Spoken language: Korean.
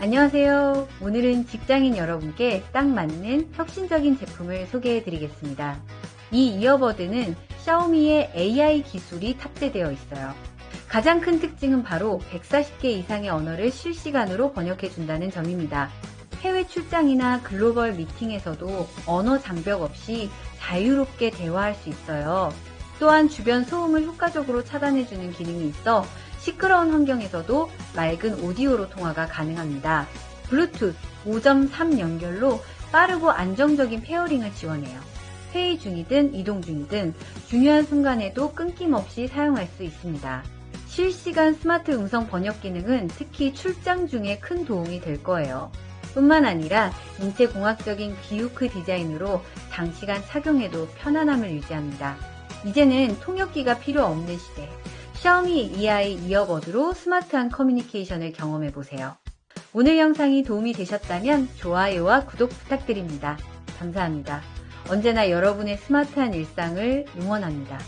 안녕하세요. 오늘은 직장인 여러분께 딱 맞는 혁신적인 제품을 소개해 드리겠습니다. 이 이어버드는 샤오미의 AI 기술이 탑재되어 있어요. 가장 큰 특징은 바로 140개 이상의 언어를 실시간으로 번역해 준다는 점입니다. 해외 출장이나 글로벌 미팅에서도 언어 장벽 없이 자유롭게 대화할 수 있어요. 또한 주변 소음을 효과적으로 차단해주는 기능이 있어 시끄러운 환경에서도 맑은 오디오로 통화가 가능합니다. 블루투스 5.3 연결로 빠르고 안정적인 페어링을 지원해요. 회의 중이든 이동 중이든 중요한 순간에도 끊김없이 사용할 수 있습니다. 실시간 스마트 음성 번역 기능은 특히 출장 중에 큰 도움이 될 거예요. 뿐만 아니라 인체공학적인 비유크 디자인으로 장시간 착용해도 편안함을 유지합니다. 이제는 통역기가 필요 없는 시대. 샤오미 EI 이어버드로 스마트한 커뮤니케이션을 경험해 보세요. 오늘 영상이 도움이 되셨다면 좋아요와 구독 부탁드립니다. 감사합니다. 언제나 여러분의 스마트한 일상을 응원합니다.